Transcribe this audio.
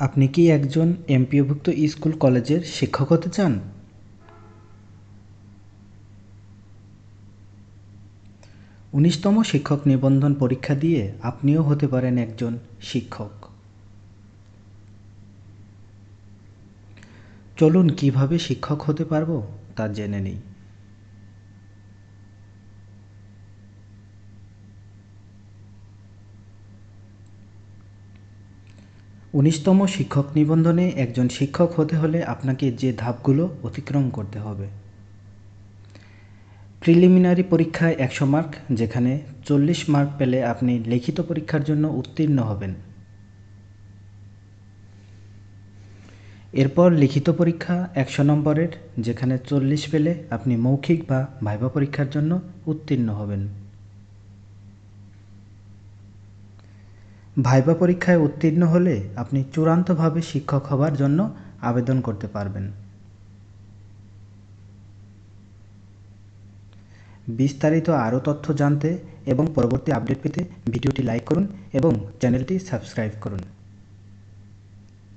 আপনি কি একজন এমপিওভুক্ত স্কুল কলেজের শিক্ষক হতে চান? উনিশতম শিক্ষক নিবন্ধন পরীক্ষা দিয়ে আপনিও হতে পারেন একজন শিক্ষক। চলুন কীভাবে শিক্ষক হতে পারব তা জেনে নিই। উনিশতম শিক্ষক নিবন্ধনে একজন শিক্ষক হতে হলে আপনাকে যে ধাপগুলো অতিক্রম করতে হবে। প্রিলিমিনারি পরীক্ষায় একশো মার্ক, যেখানে চল্লিশ মার্ক পেলে আপনি লিখিত পরীক্ষার জন্য উত্তীর্ণ হবেন। এরপর লিখিত পরীক্ষা একশো নম্বরের, যেখানে চল্লিশ পেলে আপনি মৌখিক বা ভাইবা পরীক্ষার জন্য উত্তীর্ণ হবেন। ভাইবা পরীক্ষায় উত্তীর্ণ হলে আপনি চূড়ান্তভাবে শিক্ষক হবার জন্য আবেদন করতে পারবেন। বিস্তারিত আরও তথ্য জানতে এবং পরবর্তী আপডেট পেতে ভিডিওটি লাইক করুন এবং চ্যানেলটি সাবস্ক্রাইব করুন।